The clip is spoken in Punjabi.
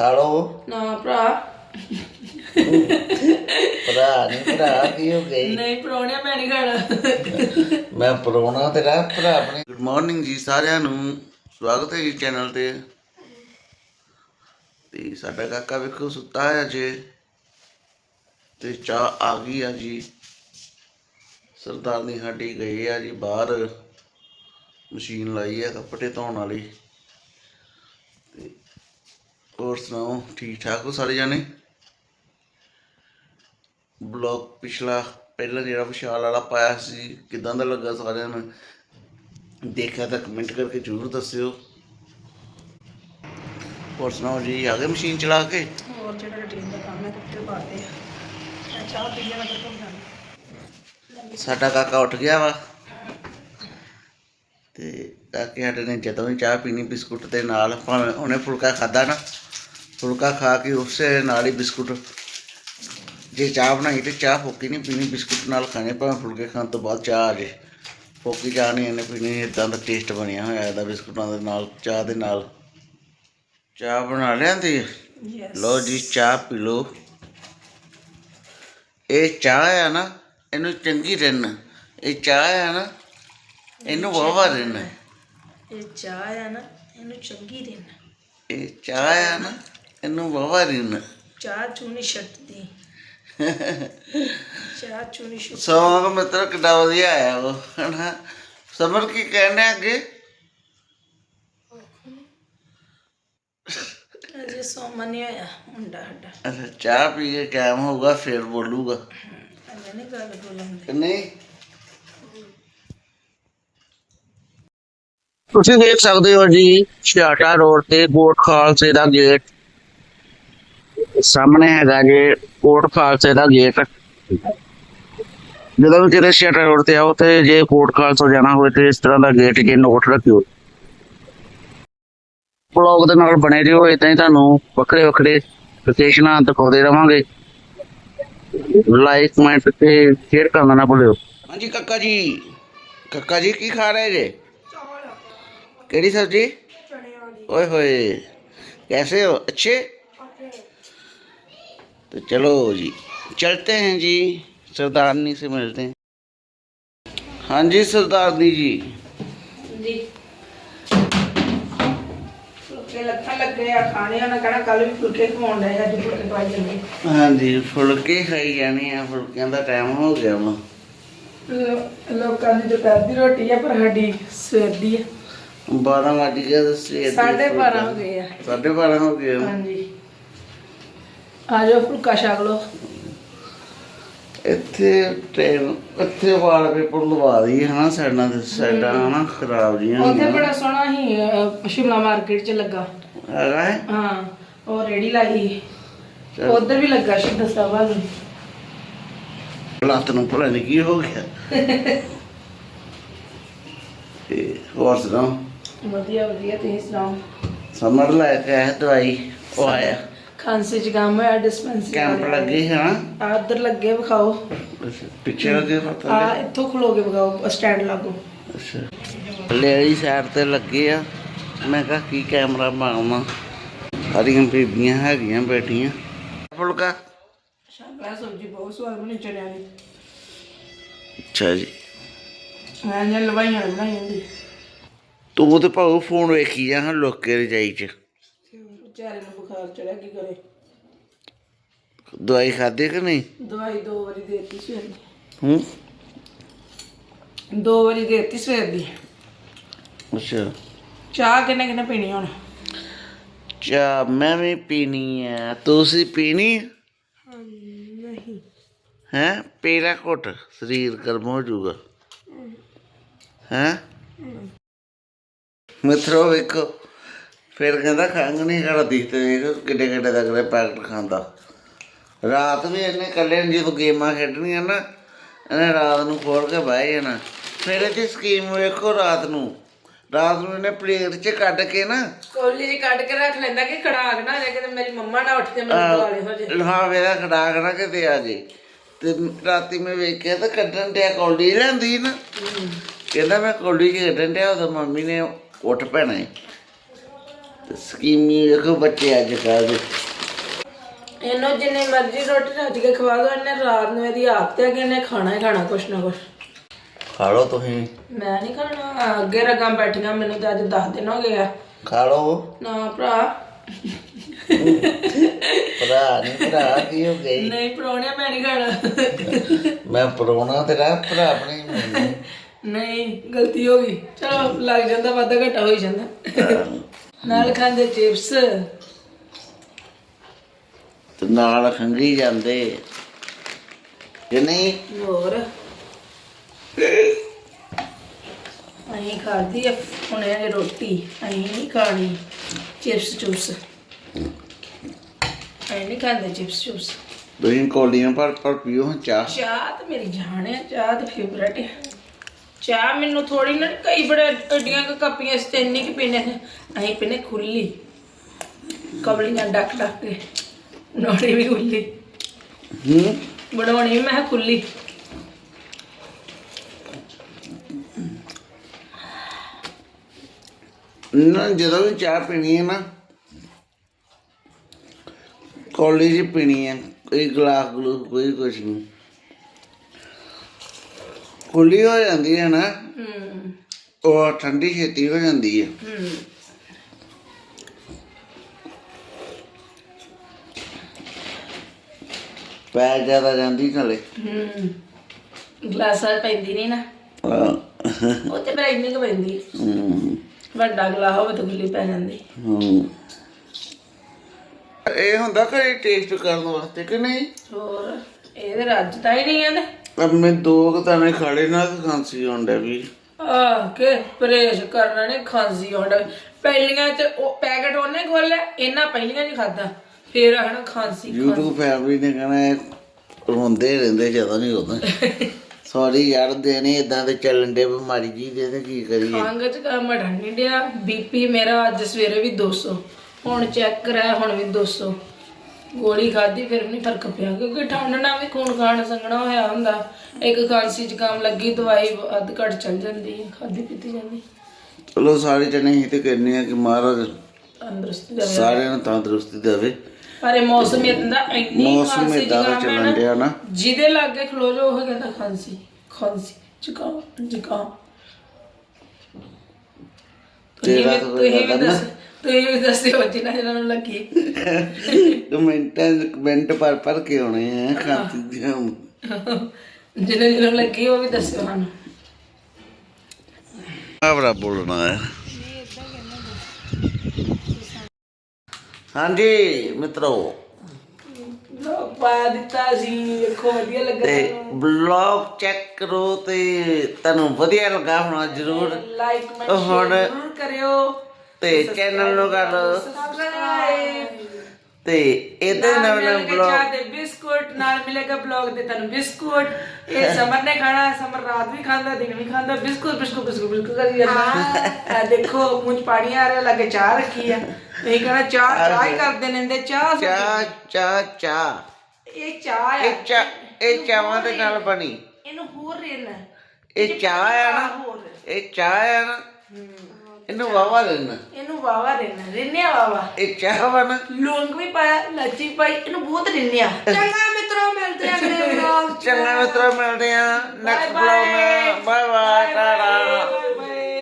ਖਾ ਲਓ ਨਾ ਭਰਾ। ਭਰਾ ਨਹੀਂ ਭਰਾ ਕੀ ਹੋ ਗਈ? ਨਹੀਂ ਪਰੋਣਿਆ ਮੈਂ ਨਹੀਂ ਖਾਣਾ। ਮੈਂ ਪਰੋਣਾ ਤੇਰਾ ਭਰਾ ਆਪਣੇ। ਗੁੱਡ ਮਾਰਨਿੰਗ ਜੀ ਸਾਰਿਆਂ ਨੂੰ। ਸਵਾਗਤ ਹੈ ਜੀ ਚੈਨਲ ਤੇ। ਤੇ ਸਾਡਾ ਕਾਕਾ ਵੇਖੋ ਸੁੱਤਾ ਹੈ ਅਜੇ। ਤੇ ਚਾਹ ਆ ਗਈ ਆ ਜੀ। ਸਰਦਾਰਨੀ ਸਾਡੀ ਗਈ ਆ ਜੀ ਬਾਹਰ। ਮਸ਼ੀਨ ਲਾਈ ਆ ਕੱਪੜੇ ਧੋਣ ਵਾਲੀ। ਹੋਰ ਸੁਣਾਓ ਠੀਕ ਠਾਕ ਹੋ ਸਾਰੇ ਜਾਣੇ? ਬਲੌਗ ਪਿਛਲਾ ਪਹਿਲਾਂ ਜਿਹੜਾ ਵਿਸ਼ਾਲ ਵਾਲਾ ਪਾਇਆ ਸੀ ਕਿਦਾਂ ਦਾ ਲੱਗਾ ਸਾਰਿਆਂ ਨੂੰ? ਦੇਖਿਆ ਤਾਂ ਕਮੈਂਟ ਕਰਕੇ ਜ਼ਰੂਰ ਦੱਸਿਓ। ਹੋਰ ਸੁਣਾਓ ਜੀ ਆ ਗਏ ਮਸ਼ੀਨ ਚਲਾ ਕੇ? ਹੋਰ ਜਿਹੜਾ ਰੁਟੀਨ ਦਾ ਕੰਮ ਹੈ ਕੱਪੜੇ ਪਾਤੇ ਆ। ਚਾਹ ਪੀ ਲਿਆ ਮੈਂ ਤਾਂ ਸਾਡਾ ਕਾਕਾ ਉੱਠ ਗਿਆ ਵਾ। ਤੇ ਕਾਕੇ ਸਾਡੇ ਨੇ ਜਦੋਂ ਵੀ ਚਾਹ ਪੀਣੀ ਬਿਸਕੁਟ ਦੇ ਨਾਲ ਭਾਵੇਂ ਉਹਨੇ ਫੁਲਕਾ ਖਾਦਾ ਨਾ ਫੁਲਕਾ ਖਾ ਕੇ ਉਸੇ ਨਾਲ ਹੀ ਬਿਸਕੁਟ ਜੇ ਚਾਹ ਬਣਾਈ ਤੇ ਚਾਹ ਫੋਕੀ ਨਹੀਂ ਪੀਣੀ ਬਿਸਕੁਟ ਨਾਲ ਖਾਣੇ ਭਾਵੇਂ ਫੁਲਕੇ ਖਾਣ ਤੋਂ ਬਾਅਦ ਚਾਹ ਆ ਜੇ। ਫੋਕੀ ਚਾਹ ਨਹੀਂ ਇਹਨੇ ਪੀਣੀ ਇਦਾਂ ਦਾ ਟੇਸਟ ਬਣਿਆ ਹੋਇਆ ਇਹਦਾ ਬਿਸਕੁਟਾਂ ਦੇ ਨਾਲ ਚਾਹ ਦੇ ਨਾਲ। ਚਾਹ ਬਣਾ ਲਿਆਂਦੀ ਲੋ ਜੀ ਚਾਹ ਪੀ ਲੋ ਇਹ ਚਾਹ ਆ ਨਾ ਇਹਨੂੰ ਚੰਗੀ ਰਿੰਨ। ਇਹ ਚਾਹ ਆ ਨਾ ਇਹਨੂੰ ਵਾਵਾ ਰਿੰਨ। ਇਹ ਚਾਹ ਆ ਨਾ ਇਹਨੂੰ ਚੰਗੀ ਦੇਣ ਇਹ ਚਾਹ ਆ ਨਾ ਇਹਨੂੰ ਵਾਵਾ ਰਿੰਨ। ਚਾਹ ਚੂਨੀ ਛੱਡਦੀ ਚਾਹ ਚੂਨੀ ਛੱਡ ਸੌਂਗ ਮਿੱਤਰ ਕਿੱਡਾ ਵਧੀਆ ਆਇਆ ਉਹ ਹਨਾ? ਸਮਰ ਕੀ ਕਹਿਣਾ ਅੱਗੇ? ਅਜੇ ਸੋਮਨ ਨਹੀਂ ਹੋਇਆ ਮੁੰਡਾ ਸਾਡਾ। ਅੱਛਾ ਚਾਹ ਪੀ ਕੇ ਕਾਇਮ ਹੋਊਗਾ ਫਿਰ ਬੋਲੂਗਾ। ਨਹੀਂ ਗੱਲ ਬੋਲਣ ਕਿ ਨਹੀਂ? ਤੁਸੀਂ ਦੇਖ ਸਕਦੇ ਹੋ ਜੀ ਛਾਟਾ ਰੋਡ ਤੇ ਕੋਟ ਖਾਲਸੇ ਦਾ ਗੇਟ ਸਾਹਮਣੇ ਹੈਗਾ ਜੀ ਕੋਟ ਖਾਲਸੇ ਦਾ ਗੇਟ ਜਦੋਂ ਵੀ ਕਿਤੇ ਛਾਟਾ ਰੋਡ ਤੇ ਆਓ ਤੇ ਜੇ ਕੋਟ ਖਾਲਸਾ ਜਾਣਾ ਹੋਵੇ ਤੇ ਇਸ ਤਰ੍ਹਾਂ ਦਾ ਗੇਟ ਜੇ ਨੋਟ ਰੱਖਿਓ। ਬਲੌਗ ਦੇ ਨਾਲ ਬਣੇ ਰਹੋ ਇਦਾਂ ਹੀ ਤੁਹਾਨੂੰ ਵੱਖਰੇ ਵੱਖਰੇ ਲੋਕੇਸ਼ਨਾਂ ਦਿਖਾਉਂਦੇ ਰਵਾਂਗੇ। ਲਾਈਕ ਕਮੈਂਟ ਤੇ ਸ਼ੇਅਰ ਕਰਨਾ ਨਾ ਭੁੱਲਿਓ। ਹਾਂਜੀ, ਕੱਕਾ ਜੀ। ਕਾਕਾ ਜੀ, ਕੀ ਖਾ ਰਹੇ ਜੇ? ਕਿਹੜੀ ਸਬਜ਼ੀ ਚਨੇ ਵਾਲੀ ਓਏ ਹੋਏ ਕੈਸੇ ਹੋ ਅੱਛੇ तो चलो जी चलते हैं जी सरदारनी से मिलते हैं हाँ जी सरदारनी जी जी हाँ जी फुलके खाई जाने हैं फुलकिया का टाइम हो गया वा लोगों की दोपहर की रोटी है पर साड़ी सवेर की है 12 ਵਜ ਗਿਆ ਤੇ ਸਵੇਰ ਸਾਢੇ 12 ਹੋ ਗਏ ਆ। ਸਾਢੇ 12 ਹੋ ਗਏ ਹਾਂਜੀ। ਆ ਜਾਓ ਫੁਲਕਾ ਛਕ ਲਓ। ਇੱਥੇ ਟ੍ਰੇਨ ਇੱਥੇ ਵਾਲ ਪੇਪਰ ਲਵਾ ਦਈ ਹਨਾ ਸਾਈਡਾਂ ਤੇ ਸਾਈਡਾਂ ਹਨਾ ਖਰਾਬ ਜੀਆਂ ਉੱਥੇ ਬੜਾ ਸੋਹਣਾ ਹੀ ਸ਼ਿਮਲਾ ਮਾਰਕੀਟ 'ਚ ਲੱਗਾ। ਹੈਗਾ ਹੈ? ਹਾਂ ਉਹ ਰੇੜੀ ਲਾਈ ਚੱਲ। ਵੀ ਲੱਗਾ ਸ਼ਿੱਧ ਸਭਾ ਨੂੰ ਲੱਤ ਨੂੰ ਪਤਾ ਨੀ ਕੀ ਹੋ ਗਿਆ। ਤੇ ਹੋਰ ਸੁਣਾਓ? ਵਧੀਆ ਵਧੀਆ ਤੁਸੀਂ ਸੁਣਾਓ? ਸਮਰ ਲੈ ਕੇ ਆਇਆ ਦਵਾਈ ਉਹ ਆਇਆ। ਖਾਂਸੀ ਜ਼ੁਕਾਮ ਹੋਇਆ ਡਿਸਪੈਂਸਰੀ ਕੈਂਪ ਲੱਗੇ ਆ ਉਧਰ ਲੱਗੇ ਵਿਖਾਓ। ਪਿੱਛੇ ਲੱਗੇ ਪਤਾ ਆ ਇੱਥੋਂ ਖਲੋ ਕੇ ਵਿਖਾਓ ਸਟੈਂਡ ਲਾਗੋ। ਅੱਛਾ। ਲੈਲੀ ਸਾਈਡ ਤੇ ਲੱਗੇ ਆ। ਮੈਂ ਕਿਹਾ ਕੀ ਕੈਮਰਾ ਮਾਰਨਾ ਸਾਰੀਆਂ ਬੀਬੀਆਂ ਹੈਗੀਆਂ ਬੈਠੀਆਂ। ਫੁਲਕਾ? ਸ਼ਾਮਲਾ ਸਬਜ਼ੀ ਬਹੁਤ ਸਵਾਦ ਬਣੀ ਚੜਿਆ ਦੀ। ਅੱਛਾ ਜੀ। ਮੈਂ ਨੇ ਲਵਾਈਆਂ ਬਣਾਈ ਜਾਂਦੀ ਤੂੰ ਤੇ ਭਾਉ ਫੋਨ ਵੇਖੀ ਜਾ ਹਾਂ ਲੋਕੇ ਰਜਾਈ ਚ। ਵਿਚਾਰੇ ਨੂੰ ਬੁਖਾਰ ਚੜਿਆ ਕੀ ਕਰੇ? ਦਵਾਈ ਖਾਦੇ ਕਿ ਨਹੀਂ? ਦਵਾਈ ਦੋ ਵਾਰੀ ਦੇਤੀ ਸਵੇਰ ਦੀ। ਹੂੰ? ਦੋ ਵਾਰੀ ਦੇਤੀ ਸਵੇਰ ਦੀ। ਅੱਛਾ। ਚਾਹ ਕਿੰਨੇ ਕਿੰਨੇ ਪੀਣੀ ਹੁਣ? ਚਾ ਮੈਂ ਵੀ ਪੀਣੀ ਆ। ਤੁਸੀਂ ਪੀਣੀ? ਨਹੀਂ ਹੈ? ਪੀਲਾ ਘੁੱਟ। ਸਰੀਰ ਗਰਮ ਹੋ ਜਾਊਗਾ। ਹੈ। ਮਿੱਤਰੋ ਵੇਖੋ ਫਿਰ ਕਹਿੰਦਾ ਖੰਗ ਨਹੀਂ ਕਰਦੀ ਤੇ ਵੇਖੋ ਕਿੱਡੇ ਕਿੱਡੇ ਦੇ ਪੈਕਟ ਖਾਂਦਾ। ਰਾਤ ਵੀ ਇਹਨੇ ਇਕੱਲੇ ਨੇ ਜਦੋਂ ਗੇਮਾਂ ਖੇਡਣੀਆਂ ਨਾ ਇਹਨੇ ਰਾਤ ਨੂੰ ਖੋਲ ਕੇ ਬਹਿ ਜਾਣਾ। ਫਿਰ ਇਹਦੀ ਸਕੀਮ ਵੇਖੋ ਰਾਤ ਨੂੰ। ਰਾਤ ਨੂੰ ਇਹਨੇ ਪਲੇਟ 'ਚ ਕੱਢ ਕੇ ਨਾ ਕੋਲੀ ਜੀ ਕੱਢ ਕੇ ਰੱਖ ਲੈਂਦਾ ਕਿ ਖੜਾਕ ਨਾ ਜੇ ਕਿਤੇ ਮੇਰੀ ਮੰਮਾ ਨਾ ਉੱਠ ਕੇ ਮੈਨੂੰ ਦੁਆਲੇ ਹੋ ਜੇ। ਹਾਂ ਮੇਰਾ ਖੜਾਕ ਨਾ ਕਿਤੇ ਆ ਜੇ। ਤੇ ਰਾਤੀ ਮੈਂ ਵੇਖਿਆ ਤਾਂ ਕੱਢਣ ਡਿਆ ਕੌਲੀ ਲੈਂਦੀ ਨਾ। ਕਹਿੰਦਾ ਮੈਂ ਕੌਲੀ ਕੱਢਣ ਡਿਆ ਉਦੋਂ ਮੰਮੀ ਨੇ ਉੱਠ ਪੈਣਾ ਤੇ ਸਕੀਮੀ ਵੇਖੋ ਬੱਚੇ ਅੱਜ ਕੱਲ੍ਹ ਦੇ। ਇਹਨੂੰ ਜਿੰਨੀ ਮਰਜ਼ੀ ਰੋਟੀ ਰੱਜ ਕੇ ਖਵਾ ਦੋ ਇਹਨੇ ਰਾਤ ਨੂੰ ਇਹਦੀ ਆਦਤ ਹੈ ਕਿ ਇਹਨੇ ਖਾਣਾ ਹੀ ਖਾਣਾ ਕੁਛ ਨਾ ਕੁਛ। ਖਾ ਲਓ ਤੁਸੀਂ। ਮੈਂ ਨਹੀਂ ਖਾਣਾ ਅੱਗੇ ਰਗਾਂ ਬੈਠੀਆਂ ਮੈਨੂੰ ਤਾਂ ਅੱਜ 10 ਦਿਨ ਹੋ ਗਏ ਆ। ਖਾ ਲਓ। ਨਾ ਭਰਾ। ਭਰਾ ਨਹੀਂ ਭਰਾ ਕੀ ਹੋ ਗਈ ਨਹੀਂ ਪਰੋਣਿਆ ਮੈਂ ਨਹੀਂ ਖਾਣਾ। ਮੈਂ ਪਰੋਣਾ ਤੇਰਾ ਭਰਾ ਆਪਣੀ ਮੈਨੂੰ। ਨਹੀਂ ਗਲਤੀ ਹੋ ਗਈ। ਚਲੋ ਲੱਗ ਜਾਂਦਾ ਵਾਧਾ ਘਟਾ ਹੋ ਹੀ ਜਾਂਦਾ। ਨਾਲ ਖਾਂਦੇ ਚਿਪਸ। ਤੇ ਨਾਲ ਖੰਗੀ ਜਾਂਦੇ। ਕਿ ਨਹੀਂ? ਹੋਰ? ਅਹੀਂ ਖਾਦੀ ਆ ਹੁਣ ਇਹ ਰੋਟੀ। ਅਹੀਂ ਨਹੀਂ ਖਾਣੀ ਚਿਪਸ ਚੁਪਸ। ਅਹੀਂ ਨਹੀਂ ਖਾਂਦੇ ਚਿਪਸ ਚੁਪਸ। ਤੁਸੀਂ ਕੋਲੀਆਂ ਪਰ ਪਰ ਪੀਓ ਚਾਹ। ਚਾਹ ਤੇ ਮੇਰੀ ਜਾਨ ਹੈ ਚਾਹ ਤੇ ਫੇਵਰਟ ਹੈ ਚਾਹ ਮੈਨੂੰ ਥੋੜੀ ਨਾ ਕਈ ਬੜੇ ਏਡੀਆਂ ਕੁ ਕੱਪੀਆਂ ਇਸ ਤੇ ਇੰਨੀ ਕਿ ਪੀਨੇ ਅਹੀਂ ਪੀਨੇ ਖੁੱਲੀ ਕਬਲੀਆਂ ਡੱਕ ਡੱਕ ਕੇ। ਨੋੜੀ ਵੀ ਖੁੱਲੀ ਹੂੰ? ਬਣਾਉਣੀ ਵੀ ਮੈਂ ਖੁੱਲੀ ਨਾ ਜਦੋਂ ਵੀ ਚਾਹ ਪੀਣੀ ਹੈ ਨਾ ਕੋਲੀ ਜੀ ਪੀਣੀ ਹੈ ਕੋਈ ਗਲਾਸ ਗਲੂ ਕੋਈ ਕੁਛ ਨਹੀਂ। ਖੁੱਲੀ ਹੋ ਜਾਂਦੀ ਹੈ ਨਾ ਹੂੰ। ਉਹ ਠੰਡੀ ਛੇਤੀ ਹੋ ਜਾਂਦੀ ਹੈ। ਹੂੰ। ਪੈ ਜ਼ਿਆਦਾ ਜਾਂਦੀ ਨਾਲੇ। ਹੂੰ। ਗਲਾਸਾਂ ਪੈਂਦੀ ਨਹੀਂ ਨਾ। ਉਹ ਤੇ ਫਿਰ ਇੰਨੀ ਕੁ ਪੈਂਦੀ। ਹੂੰ, ਵੱਡਾ ਗਲਾ ਹੋਵੇ ਤਾਂ ਗੁੱਲੀ ਪੈ ਜਾਂਦੀ। ਹੂੰ। ਇਹ ਹੁੰਦਾ ਕਿ ਟੇਸਟ ਕਰਨ ਵਾਸਤੇ ਕਿ ਨਹੀਂ? ਹੋਰ ਇਹਦੇ ਰੱਜ ਤਾਂ ਹੀ ਨਹੀਂ ਆਂਦੇ ਅਬ ਮੈਂ ਦੋ ਕੁ ਤਾਨੇ ਖਾੜੇ ਨਾਲ ਖਾਂਸੀ ਹੁੰਦਾ ਵੀ। ਆਹ ਕੇ ਪਰਹੇਜ ਕਰਨਾ ਨੇ ਖਾਂਸੀ ਆਉਂਦਾ ਪਹਿਲੀਆਂ 'ਚ ਉਹ ਪੈਕਟ ਉਹਨੇ ਖੋਲਿਆ ਇਹਨਾਂ ਪਹਿਲੀਆਂ 'ਚ ਖਾਦਾ ਫਿਰ ਹਣ ਖਾਂਸੀ YouTube ਫੈਮਿਲੀ ਨੇ ਕਹਿਣਾ ਇਹ ਰੋਂਦੇ ਰਹਿੰਦੇ ਜਦੋਂ ਨਹੀਂ ਉਦੋਂ ਸੌਰੀ ਯਾਰ ਦੇਣੇ ਇਦਾਂ ਦੇ ਚੱਲਣ ਦੇ ਬਿਮਾਰੀ ਜੀ ਦੇ ਤੇ ਕੀ ਕਰੀਏ। ਖੰਗ 'ਚ ਕੰਮ ਅੜਨ ਨਹੀਂ ਡਿਆ। ਬੀਪੀ ਮੇਰਾ ਅੱਜ ਸਵੇਰੇ ਵੀ 200 ਹੁਣ ਚੈੱਕ ਕਰਾਇਆ ਹੁਣ ਵੀ 200 ਗੋਲੀ ਖਾਧੀ ਫਿਰ ਵੀ ਨਹੀਂ ਫ਼ਰਕ ਪਿਆ ਕਿਉਂਕਿ ਠੰਡ ਨਾਲ ਵੀ ਖੂਨ ਖਾਣ ਸੰਗਣਾ ਹੋਇਆ ਹੁੰਦਾ। ਇੱਕ ਖਾਂਸੀ ਜ਼ੁਕਾਮ ਲੱਗੀ ਦਵਾਈ ਅੱਧ ਘਟ ਚੱਲ ਜਾਂਦੀ ਹੈ ਖਾਧੀ ਪੀਤੀ ਜਾਂਦੀ। ਚਲੋ ਸਾਰੇ ਜਣੇ ਹੀ ਤੇ ਕਹਿੰਦੇ ਆ ਕਿ ਮਹਾਰਾਜ ਤੰਦਰੁਸਤੀ ਦੇਵੇ। ਸਾਰਿਆਂ ਨੂੰ ਤੰਦਰੁਸਤੀ ਦੇਵੇ। ਪਰ ਇਹ ਮੌਸਮ ਇਦਾਂ ਇੰਨੀ ਮੌਸਮ ਏਦਾਂ ਦਾ ਚੱਲਣ ਡਿਆ ਨਾ। ਜਿਹਦੇ ਲਾਗੇ ਖਲੋ ਜੋ ਉਹ ਕਹਿੰਦਾ ਖਾਂਸੀ ਖਾਂਸੀ ਜ਼ੁਕਾਮ ਜ਼ੁਕਾਮ। ਤਾਂ ਤੁਸੀਂ ਵੀ। ਦੱਸ ਤੁਸੀਂ ਵੀ ਦੱਸਿਓ ਜਿਨ੍ਹਾਂ ਜਿਹਨਾਂ ਨੂੰ ਲੱਗੀ। ਕਮੈਂਟਾਂ ਕਮੈਂਟ ਪਰ ਪਰ ਕੇ ਆਉਣੇ ਆ ਖਾਂਸੀ ਦੀਆਂ ਜਿਨ੍ਹਾਂ ਜਿਹਨਾਂ ਨੂੰ ਲੱਗੀ ਉਹ ਵੀ ਦੱਸਿਓ ਸਾਨੂੰ। ਆਵਰਾ ਬੋਲਣਾ ਹੈ। ਹਾਂਜੀ ਮਿੱਤਰੋ। ਲੋਕ ਪਾ ਦਿੱਤਾ ਸੀ ਵੇਖੋ ਵਧੀਆ ਲੱਗਾ ਤੇ ਬਲੌਗ ਚੈੱਕ ਕਰੋ ਤੇ ਤੁਹਾਨੂੰ ਵਧੀਆ ਲੱਗਾ ਹੋਣਾ ਜ਼ਰੂਰ। ਲਾਈਕ ਕਮੈਂਟ ਹੁਣ- ਜ਼ਰੂਰ ਕਰਿਓ। ਤੇ ਚੈਨਲ ਨੂੰ ਕਰ ਲਓ। ਸਬਸਕ੍ਰਾਈਬ ਤੇ ਇਹਦੇ ਨਾਲ ਨਵੇਂ ਨਵੇਂ ਮਿਲੇਗਾ ਬਲੌਗ ਚਾਹ ਦੇ ਬਿਸਕੁਟ ਨਾਲ ਮਿਲੇਗਾ ਬਲੌਗ ਦੇ ਤੁਹਾਨੂੰ ਬਿਸਕੁਟ। ਇਹ ਸਮਰ ਨੇ ਖਾਣਾ ਸਮਰ ਰਾਤ ਵੀ ਖਾਂਦਾ ਦਿਨ ਵੀ ਖਾਂਦਾ। ਬਿਸਕੁਟ ਬਿਸਕੁਟ ਬਿਸਕੁਟ ਬਿਸਕੁਟ ਕਰੀ ਜਾਂਦਾ। ਇਹ ਦੇਖੋ ਮੂੰਹ 'ਚ ਪਾਣੀ ਆ ਰਿਹਾ ਲੱਗੇ ਚਾਹ ਰੱਖੀ ਆ। ਤੁਸੀਂ ਕਹਣਾ ਚਾਹ ਚਾਹ ਹੀ ਕਰਦੇ ਨੇ ਇਹਦੇ ਚਾਹ ਚਾਹ ਚਾਹ ਚਾਹ। ਇਹ ਚਾਹ ਆ। ਇਹ ਚਾਹ ਇਹ ਚਾਹਾਂ ਦੇ ਨਾਲ ਬਣੀ। ਇਹਨੂੰ ਹੋਰ ਰੇਨਾ ਇਹ ਚਾਹ ਆ ਨਾ। ਹੋਰ। ਇਹ ਚਾਹ ਆ ਨਾ। ਇਹਨੂੰ ਵਾਵਾ ਲੈਣਾ। ਇਹਨੂੰ ਵਾਵਾ ਰਹਿਣਾ ਰਿੰਨਿਆ ਵਾਵਾ ਇਹ ਚਾਹ ਨਾ? ਲੌਂਗ ਵੀ ਪਾਇਆ ਲਾਚੀ ਪਾਈ ਇਹਨੂੰ ਬਹੁਤ ਰਿੰਨਿਆ। ਚੰਗਾ ਮਿੱਤਰੋ ਮਿਲਦੇ ਆਂ ਅਗਲੇ ਵਲੌਗ ਚੰਗਾ ਮਿੱਤਰੋ ਮਿਲਦੇ ਆ next vlog bye bye tata